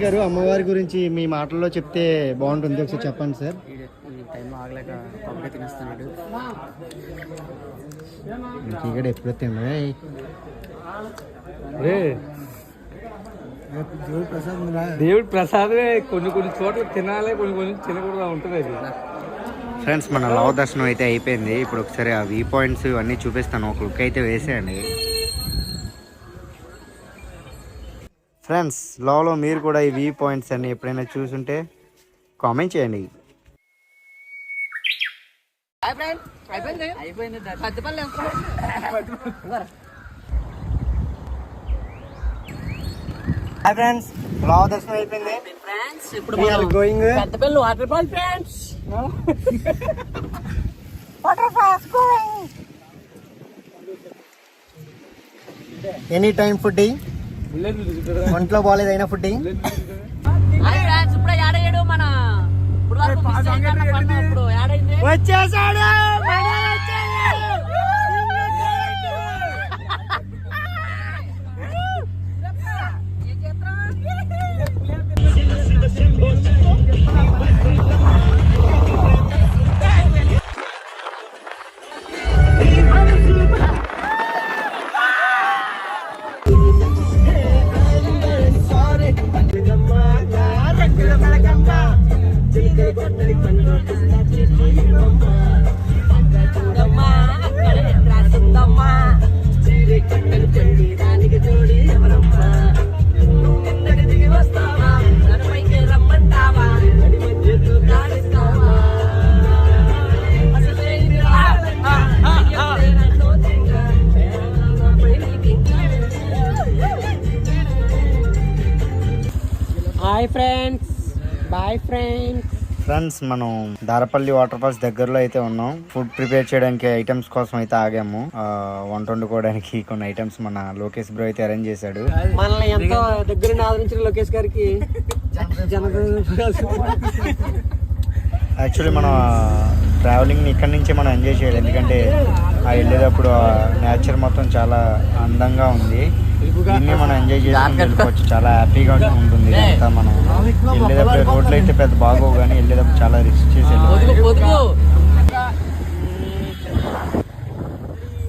గారు అమ్మవారి గురించి మీ మాటల్లో చెప్తే బాగుంటుంది. ఒకసారి చెప్పండి సార్. టైంలో ఆగలేక కొబ్బరి తినేస్తున్నాడు. ఇక్కడ ఎప్పుడు తిన్నాయి దేవుడి ప్రసాదమే కొన్ని కొన్ని చోట్ల తినాలి కొన్ని కొన్ని తినకూడదు ఉంటుంది అది. ఫ్రెండ్స్ మన లవ్ దర్శనం అయితే అయిపోయింది. ఇప్పుడు ఒకసారి ఆ వ్యూ పాయింట్స్ ఇవన్నీ చూపిస్తాను. ఒక లుక్ అయితే వేసేయండి. ఫ్రెండ్స్ లోలో మీరు కూడా ఈ వ్యూ పాయింట్స్ అన్ని ఎప్పుడైనా చూసుంటే కామెంట్ చేయండి. అయిపోయింది. పెద్దపల్లి హాయ్ ఫ్రెండ్స్ లవ్ దర్శనం అయిపోయింది. ఫ్రెండ్స్ ఇప్పుడు We are going Peddapalli water fall friends any time pudding ఒంట్లో ఫుడ్డింగ్ హాయ్ ఫ్రెండ్స్ ఇప్పుడు యాడయ్యాడు hi friends bye friends. Friends మనం దారపల్లి వాటర్ ఫాల్స్ దగ్గరలో అయితే ఉన్నాం. ఫుడ్ ప్రిపేర్ చేయడానికి ఐటమ్స్ కోసం అయితే ఆగాము. వంట వండుకోవడానికి కొన్ని ఐటమ్స్ మన లోకేష్ బ్రో అయితే అరేంజ్ చేశాడు. మనల్ని ఎంతో దగ్గర ఆదరించిన లోకేష్ గారికి? యాక్చువల్లీ మన ట్రావెలింగ్ని ఇక్కడి నుంచే మనం ఎంజాయ్ చేయాలి. ఎందుకంటే ఆ వెళ్ళేటప్పుడు నేచర్ మొత్తం చాలా అందంగా ఉంది. దీన్ని మనం ఎంజాయ్ చేసి వెళ్ళిపోవచ్చు చాలా హ్యాపీగా ఉంటుంది. ఇదంతా మనం వెళ్ళేటప్పుడు రోడ్లు అయితే పెద్ద బాగోవు కానీ వెళ్ళేటప్పుడు చాలా రిస్క్ చేసి